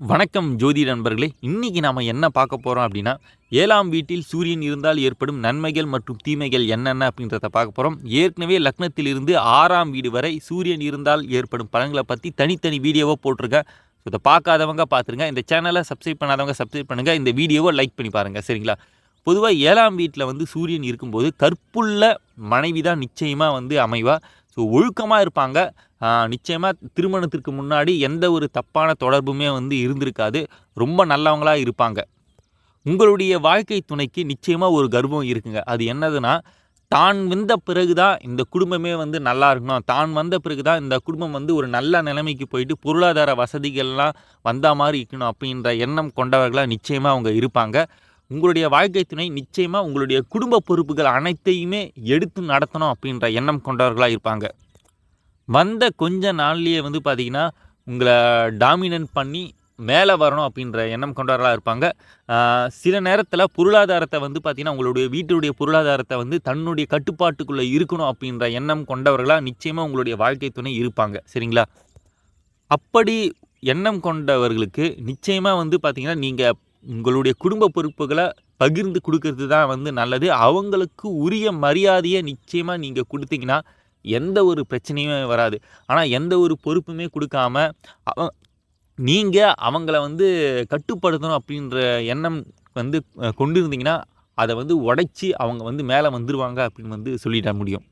வணக்கம் ஜோதி நண்பர்களே. இன்னைக்கு நாம் என்ன பார்க்க போகிறோம் அப்படின்னா ஏழாம் வீட்டில் சூரியன் இருந்தால் ஏற்படும் நன்மைகள் மற்றும் தீமைகள் என்னென்ன அப்படின்றத பார்க்க போகிறோம் ஏற்கனவே லக்னத்திலிருந்து ஆறாம் வீடு வரை சூரியன் இருந்தால் ஏற்படும் பலன்களை பற்றி தனித்தனி வீடியோவாக போட்டிருக்கேன். ஸோ இதை பார்க்காதவங்க பார்த்துருங்க. இந்த சேனலை சப்ஸ்கிரைப் பண்ணாதவங்க சப்ஸ்கிரைப் பண்ணுங்கள் இந்த வீடியோவை லைக் பண்ணி பாருங்கள் சரிங்களா? பொதுவாக ஏழாம் வீட்டில் வந்து சூரியன் இருக்கும்போது கற்புள்ள மனைவி தான் நிச்சயமாக வந்து அமைவா. ஸோ ஒழுக்கமாக இருப்பாங்க. நிச்சயமாக திருமணத்திற்கு முன்னாடி எந்த ஒரு தப்பான தொடர்புமே வந்து இருந்திருக்காது. ரொம்ப நல்லவங்களாக இருப்பாங்க. உங்களுடைய வாழ்க்கை துணைக்கு நிச்சயமாக ஒரு கர்வம் இருக்குங்க. அது என்னதுன்னா தான் வந்த பிறகு தான் இந்த குடும்பமே வந்து நல்லா இருக்கணும். தான் வந்த பிறகு தான் இந்த குடும்பம் வந்து ஒரு நல்ல நிலைமைக்கு போயிட்டு பொருளாதார வசதிகள்லாம் வந்த மாதிரி இருக்கணும் அப்படின்ற எண்ணம் கொண்டவர்களாக நிச்சயமாக அவங்க இருப்பாங்க. உங்களுடைய வாழ்க்கை துணை நிச்சயமாக உங்களுடைய குடும்ப பொறுப்புகள் அனைத்தையுமே எடுத்து நடத்தணும் அப்படின்ற எண்ணம் கொண்டவர்களாக இருப்பாங்க. வந்த கொஞ்ச நாள்லேயே வந்து பார்த்திங்கன்னா உங்களை டாமினன்ட் பண்ணி மேலே வரணும் அப்படின்ற எண்ணம் கொண்டவர்களாக இருப்பாங்க. சில நேரத்தில் பொருளாதாரத்தை வந்து பார்த்திங்கன்னா உங்களுடைய வீட்டுடைய பொருளாதாரத்தை வந்து தன்னுடைய கட்டுப்பாட்டுக்குள்ளே இருக்கணும் அப்படின்ற எண்ணம் கொண்டவர்களாக நிச்சயமாக உங்களுடைய வாழ்க்கை துணை இருப்பாங்க. சரிங்களா? அப்படி எண்ணம் கொண்டவர்களுக்கு நிச்சயமாக வந்து பார்த்திங்கன்னா நீங்கள் உங்களுடைய குடும்ப பொறுப்புகளை பகிர்ந்து கொடுக்கறது தான் வந்து நல்லது. அவங்களுக்கு உரிய மரியாதையை நிச்சயமாக நீங்கள் கொடுத்தீங்கன்னா எந்த ஒரு பிரச்சனையுமே வராது. ஆனால் எந்த ஒரு பொறுப்புமே கொடுக்காம அவ நீங்கள் அவங்கள வந்து கட்டுப்படுத்தணும் அப்படின்ற எண்ணம் வந்து கொண்டு இருந்தீங்கன்னா அதை வந்து உடைச்சி அவங்க வந்து மேலே வந்துடுவாங்க அப்படின்னு வந்து சொல்லிட முடியும்.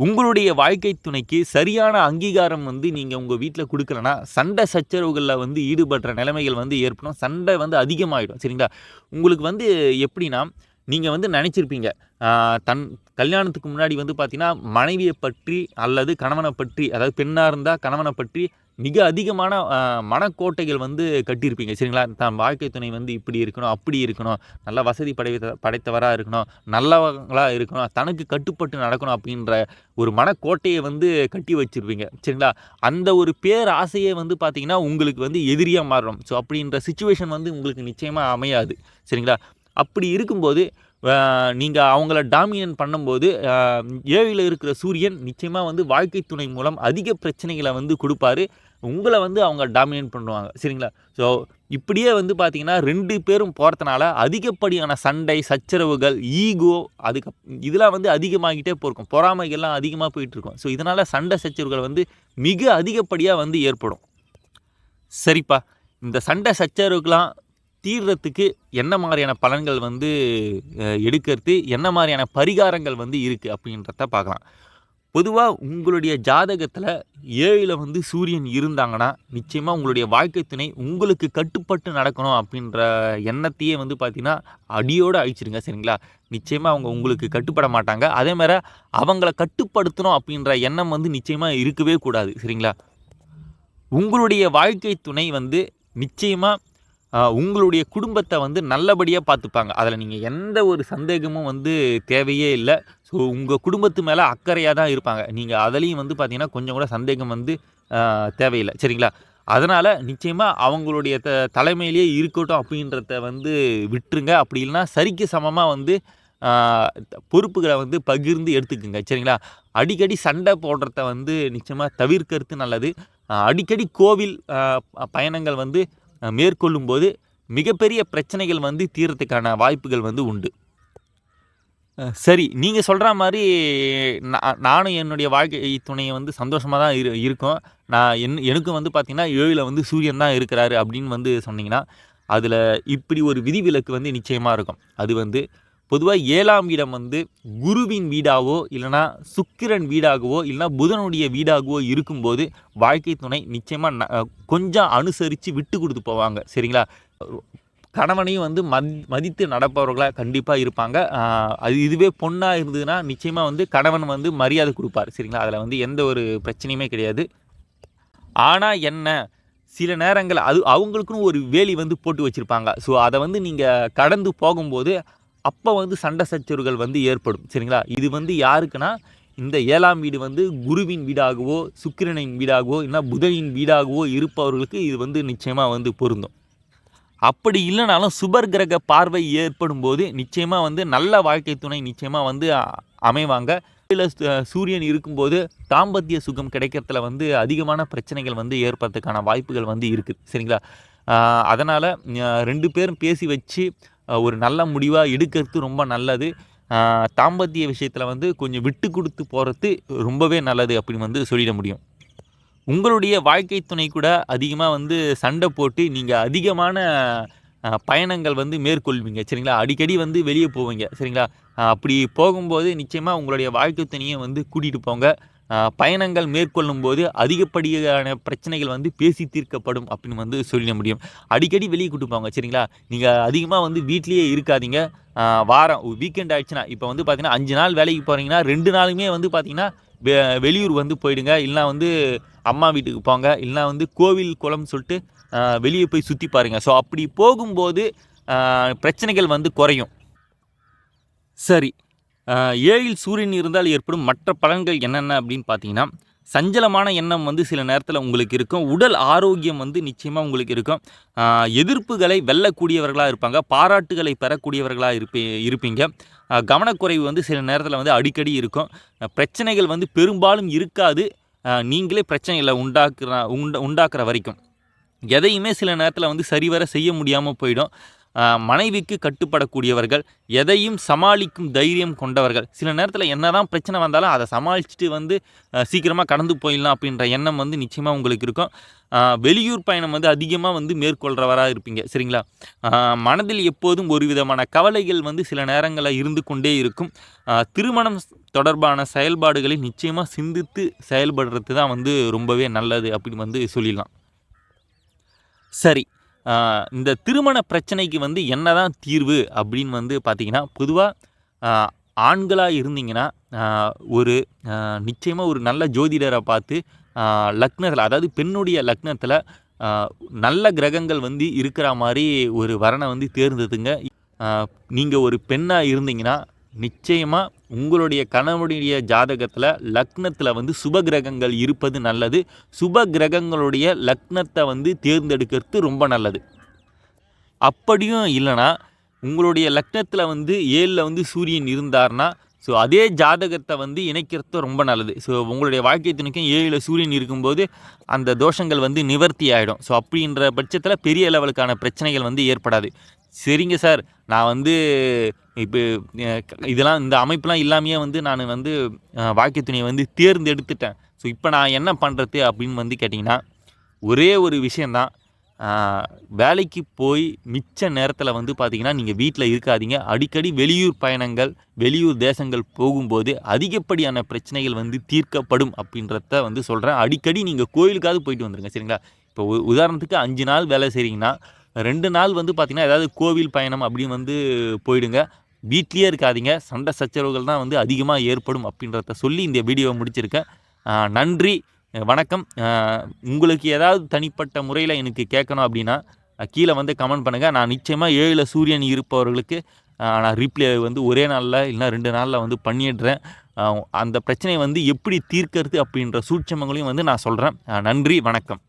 உங்களுடைய வாழ்க்கை துணைக்கு சரியான அங்கீகாரம் வந்து நீங்கள் உங்கள் வீட்டில் கொடுக்கலனா சண்டை சச்சரவுகளில் வந்து ஈடுபடுற நிலைமைகள் வந்து ஏற்படும். சண்டை வந்து அதிகமாகிடும் சரிங்களா? உங்களுக்கு வந்து எப்படின்னா நீங்கள் வந்து நினச்சிருப்பீங்க. தன் கல்யாணத்துக்கு முன்னாடி வந்து பார்த்தீங்கன்னா மனைவியை பற்றி அல்லது கணவனை பற்றி அதாவது பெண்ணாக இருந்தால் கணவனை பற்றி மிக அதிகமான மனக்கோட்டைகள் வந்து கட்டியிருப்பீங்க. சரிங்களா? தான் வாழ்க்கை துணை வந்து இப்படி இருக்கணும் அப்படி இருக்கணும். நல்ல வசதி படை படைத்தவராக இருக்கணும் நல்லவங்களாக இருக்கணும் தனக்கு கட்டுப்பட்டு நடக்கணும் அப்படின்ற ஒரு மனக்கோட்டையை வந்து கட்டி வச்சுருப்பீங்க. சரிங்களா? அந்த ஒரு பேர் ஆசையே வந்து பார்த்திங்கன்னா உங்களுக்கு வந்து எதிரியாக மாறணும். ஸோ அப்படின்ற சுச்சுவேஷன் வந்து உங்களுக்கு நிச்சயமாக அமையாது. சரிங்களா? அப்படி இருக்கும்போது நீங்கள் அவங்கள டாமினன் பண்ணும்போது ஏழில் இருக்கிற சூரியன் நிச்சயமாக வந்து வாழ்க்கை துணை மூலம் அதிக பிரச்சனைகளை வந்து கொடுப்பாரு. உங்களை வந்து அவங்க டாமினேட் பண்ணுவாங்க. சரிங்களா? ஸோ இப்படியே வந்து பார்த்திங்கன்னா ரெண்டு பேரும் போகிறதுனால அதிகப்படியான சண்டை சச்சரவுகள் ஈகோ அதுக்கு இதெல்லாம் வந்து அதிகமாகிட்டே போயிருக்கும். பொறாமைகள்லாம் அதிகமாக போயிட்டுருக்கும். ஸோ இதனால் சண்டை சச்சரவுகள் வந்து மிக அதிகப்படியாக வந்து ஏற்படும். சரிப்பா. இந்த சண்டை சச்சரவுக்கெலாம் தீர்றதுக்கு என்ன மாதிரியான பலன்கள் வந்து எடுக்கிறது என்ன மாதிரியான பரிகாரங்கள் வந்து இருக்குது அப்படின்றத பார்க்கலாம் பொதுவாக உங்களுடைய ஜாதகத்தில் ஏழில் வந்து சூரியன் இருந்தாங்கன்னா நிச்சயமாக உங்களுடைய வாழ்க்கை துணை உங்களுக்கு கட்டுப்பட்டு நடக்கணும் அப்படின்ற எண்ணத்தையே வந்து பார்த்திங்கன்னா அடியோடு அழிச்சிருங்க சரிங்களா? நிச்சயமாக அவங்க உங்களுக்கு கட்டுப்பட மாட்டாங்க. அதே மாதிரி அவங்கள கட்டுப்படுத்தணும் அப்படின்ற எண்ணம் வந்து நிச்சயமாக இருக்கவே கூடாது சரிங்களா? உங்களுடைய வாழ்க்கை துணை வந்து நிச்சயமாக உங்களுடைய குடும்பத்தை வந்து நல்லபடியாக பார்த்துப்பாங்க அதில் நீங்கள் எந்த ஒரு சந்தேகமும் வந்து தேவையே இல்லை. ஸோ உங்கள் குடும்பத்து மேலே அக்கறையாக தான் இருப்பாங்க. நீங்கள் அதுலேயும் வந்து பார்த்திங்கன்னா கொஞ்சம் கூட சந்தேகம் வந்து தேவையில்லை. சரிங்களா? அதனால் நிச்சயமாக அவங்களுடைய த தலைமையிலேயே இருக்கட்டும் அப்படின்றத வந்து விட்டுருங்க. அப்படி இல்லைன்னா சரிக்கு சமமாக வந்து பொறுப்புகளை வந்து பகிர்ந்து எடுத்துக்குங்க. சரிங்களா? அடிக்கடி சண்டை போடுறத வந்து நிச்சயமாக தவிர்க்கிறது நல்லது. அடிக்கடி கோவில் பயணங்கள் வந்து மேற்கொள்ளும்போது மிகப்பெரிய பிரச்சனைகள் வந்து தீரத்துக்கான வாய்ப்புகள் வந்து உண்டு. சரி நீங்கள் சொல்கிற மாதிரி நான் நானும் என்னுடைய வாழ்க்கை துணையை வந்து சந்தோஷமாக தான் இரு இருக்கோம். நான் என் எனக்கும் வந்து பார்த்திங்கன்னா ஏழில் வந்து சூரியன் தான் இருக்கிறாரு அப்படின்னு வந்து சொன்னிங்கன்னா அதில் இப்படி ஒரு விதிவிலக்கு வந்து நிச்சயமாக இருக்கும். அது வந்து பொதுவாக ஏழாம் இடம் வந்து குருவின் வீடாகவோ இல்லைனா சுக்கிரன் வீடாகவோ இல்லைனா புதனுடைய வீடாகவோ இருக்கும்போது வாழ்க்கை துணை நிச்சயமாக கொஞ்சம் அனுசரித்து விட்டு கொடுத்து போவாங்க. சரிங்களா? கணவனையும் வந்து மத் மதித்து நடப்பவர்களாக கண்டிப்பாக இருப்பாங்க. அது இதுவே பொண்ணாக இருந்ததுன்னா நிச்சயமாக வந்து கணவன் வந்து மரியாதை கொடுப்பார் சரிங்களா? அதில் வந்து எந்த ஒரு பிரச்சனையுமே கிடையாது. ஆனால் என்ன சில நேரங்கள் அது அவங்களுக்குன்னு ஒரு வேலி வந்து போட்டு வச்சுருப்பாங்க. ஸோ அதை வந்து நீங்கள் கடந்து போகும்போது அப்போ வந்து சண்டை சச்சரவுகள் வந்து ஏற்படும் சரிங்களா? இது வந்து யாருக்குன்னா இந்த ஏழாம் வீடு வந்து குருவின் வீடாகவோ சுக்கிரனின் வீடாகவோ இல்லைன்னா புதனின் வீடாகவோ இருப்பவர்களுக்கு இது வந்து நிச்சயமாக வந்து பொருந்தும். அப்படி இல்லைனாலும் சுபர் கிரக பார்வை ஏற்படும் போது நிச்சயமாக வந்து நல்ல வாழ்க்கை துணை நிச்சயமாக வந்து அமைவாங்க. இல்லை சூரியன் இருக்கும்போது தாம்பத்திய சுகம் கிடைக்கிறதுல வந்து அதிகமான பிரச்சனைகள் வந்து ஏற்படுறதுக்கான வாய்ப்புகள் வந்து இருக்குது சரிங்களா? அதனால் ரெண்டு பேரும் பேசி வச்சு ஒரு நல்ல முடிவாக எடுக்கிறது ரொம்ப நல்லது. தாம்பத்திய விஷயத்தில் வந்து கொஞ்சம் விட்டு கொடுத்து போகிறது ரொம்பவே நல்லது அப்படின்னு வந்து சொல்லிட முடியும். உங்களுடைய வாழ்க்கை துணை கூட அதிகமாக வந்து சண்டை போட்டு நீங்கள் அதிகமான பயணங்கள் வந்து மேற்கொள்வீங்க. சரிங்களா? அடிக்கடி வந்து வெளியே போவீங்க. சரிங்களா? அப்படி போகும்போது நிச்சயமாக உங்களுடைய வாழ்க்கை துணையை வந்து கூட்டிகிட்டு போங்க. பயணங்கள் மேற்கொள்ளும் போது அதிகப்படியான பிரச்சனைகள் வந்து பேசி தீர்க்கப்படும் அப்படின்னு வந்து சொல்லிட முடியும். அடிக்கடி வெளியே கூட்டு போங்க. சரிங்களா? நீங்கள் அதிகமாக வந்து வீட்லேயே இருக்காதீங்க. வாரம் வீக்கெண்ட் ஆயிடுச்சுன்னா இப்போ வந்து பார்த்தீங்கன்னா அஞ்சு நாள் வேலைக்கு போகிறீங்கன்னா ரெண்டு நாளுமே வந்து பார்த்தீங்கன்னா வெ வெளியூர் வந்து போயிடுங்க. இல்லைனா வந்து அம்மா வீட்டுக்கு போங்க. இல்லைனா வந்து கோவில் குளம்னு சொல்லிட்டு வெளியே போய் சுற்றி பாருங்கள் ஸோ அப்படி போகும்போது பிரச்சனைகள் வந்து குறையும். சரி. ஏழில் சூரியன் இருந்தால் ஏற்படும் மற்ற பலன்கள் என்னென்ன அப்படின்னு பார்த்தீங்கன்னா சஞ்சலமான எண்ணம் வந்து சில நேரத்தில் உங்களுக்கு இருக்கும். உடல் ஆரோக்கியம் வந்து நிச்சயமாக உங்களுக்கு இருக்கும். எதிர்ப்புகளை வெல்லக்கூடியவர்களாக இருப்பாங்க. பாராட்டுகளை பெறக்கூடியவர்களாக இருப்பி இருப்பீங்க. கவனக்குறைவு வந்து சில நேரத்தில் வந்து அடிக்கடி இருக்கும். பிரச்சனைகள் வந்து பெரும்பாலும் இருக்காது. நீங்களே பிரச்சனைகளை உண்டாக்குற உண்ட உண்டாக்குற வரைக்கும். எதையுமே சில நேரத்தில் வந்து சரிவர செய்ய முடியாமல் போயிடும். மனைவிக்கு கட்டுப்படக்கூடியவர்கள் எதையும் சமாளிக்கும் தைரியம் கொண்டவர்கள். சில நேரத்தில் என்னதான் பிரச்சனை வந்தாலும் அதை சமாளிச்சுட்டு வந்து சீக்கிரமாக கடந்து போயிடலாம் அப்படின்ற எண்ணம் வந்து நிச்சயமாக உங்களுக்கு இருக்கும். வெளியூர் பயணம் வந்து அதிகமாக வந்து மேற்கொள்கிறவராக இருப்பீங்க சரிங்களா? மனதில் எப்போதும் ஒரு விதமான கவலைகள் வந்து சில நேரங்களில் இருந்து கொண்டே இருக்கும். திருமணம் தொடர்பான செயல்பாடுகளை நிச்சயமாக சிந்தித்து செயல்படுறது தான் வந்து ரொம்பவே நல்லது அப்படின்னு வந்து சொல்லிடலாம். சரி இந்த திருமண பிரச்சனைக்கு வந்து என்னதான் தீர்வு அப்படின்னு வந்து பார்த்தீங்கன்னா பொதுவாக ஆண்களாக இருந்தீங்கன்னா ஒரு நிச்சயமாக ஒரு நல்ல ஜோதிடரை பார்த்து லக்னத்தில் அதாவது பெண்ணுடைய லக்னத்தில் நல்ல கிரகங்கள் வந்து இருக்கிற மாதிரி ஒரு வரனை வந்து தேர்ந்தெடுத்துங்க. நீங்கள் ஒரு பெண்ணாக இருந்தீங்கன்னா நிச்சயமாக உங்களுடைய கணவனுடைய ஜாதகத்தில் லக்னத்தில் வந்து சுப கிரகங்கள் இருப்பது நல்லது. சுப கிரகங்களுடைய லக்னத்தை வந்து தேர்ந்தெடுக்கிறது ரொம்ப நல்லது. அப்படியும் இல்லைன்னா உங்களுடைய லக்னத்தில் வந்து ஏழில் வந்து சூரியன் இருந்தார்னா ஸோ அதே ஜாதகத்தை வந்து இணைக்கிறது ரொம்ப நல்லது. ஸோ உங்களுடைய வாழ்க்கை துணைக்கும் ஏழில் சூரியன் இருக்கும்போது அந்த தோஷங்கள் வந்து நிவர்த்தி ஆகிடும் ஸோ அப்படின்ற பட்சத்தில் பெரிய லெவலுக்கான பிரச்சனைகள் வந்து ஏற்படாது. சரிங்க சார். நான் வந்து இப்போ இதெல்லாம் இந்த அமைப்பெலாம் இல்லாமையே வந்து நான் வந்து வாழ்க்கை துணையை வந்து தேர்ந்தெடுத்துட்டேன். ஸோ இப்போ நான் என்ன பண்ணுறது அப்படின்னு வந்து கேட்டிங்கன்னா ஒரே ஒரு விஷயந்தான் வேலைக்கு போய் மிச்ச நேரத்தில் வந்து பார்த்தீங்கன்னா நீங்கள் வீட்டில் இருக்காதீங்க. அடிக்கடி வெளியூர் பயணங்கள் வெளியூர் தேசங்கள் போகும்போது அதிகப்படியான பிரச்சனைகள் வந்து தீர்க்கப்படும் அப்படின்றத வந்து சொல்கிறேன் அடிக்கடி நீங்கள் கோயிலுக்காவது போயிட்டு வந்துருங்க சரிங்களா? இப்போ உதாரணத்துக்கு அஞ்சு நாள் வேலை செய்கிறீங்கன்னா ரெண்டு நாள் வந்து பார்த்திங்கன்னா ஏதாவது கோவில் பயணம் அப்படின்னு வந்து போயிடுங்க. வீட்லேயே இருக்காதீங்க. சண்டை சச்சரவுகள் தான் வந்து அதிகமாக ஏற்படும் அப்படின்றத சொல்லி இந்த வீடியோவை முடிச்சிருக்கேன். நன்றி. வணக்கம். உங்களுக்கு ஏதாவது தனிப்பட்ட முறையில் எனக்கு கேட்கணும் அப்படின்னா கீழே வந்து கமெண்ட் பண்ணுங்கள் நான் நிச்சயமாக ஏழில் சூரியன் இருப்பவர்களுக்கு நான் ரீப்ளே வந்து ஒரே நாளில் இல்லைனா ரெண்டு நாளில் வந்து பண்ணிடுறேன். அந்த பிரச்சனையை வந்து எப்படி தீர்க்கறது அப்படின்ற சூட்சமங்களையும் வந்து நான் சொல்கிறேன் நன்றி. வணக்கம்.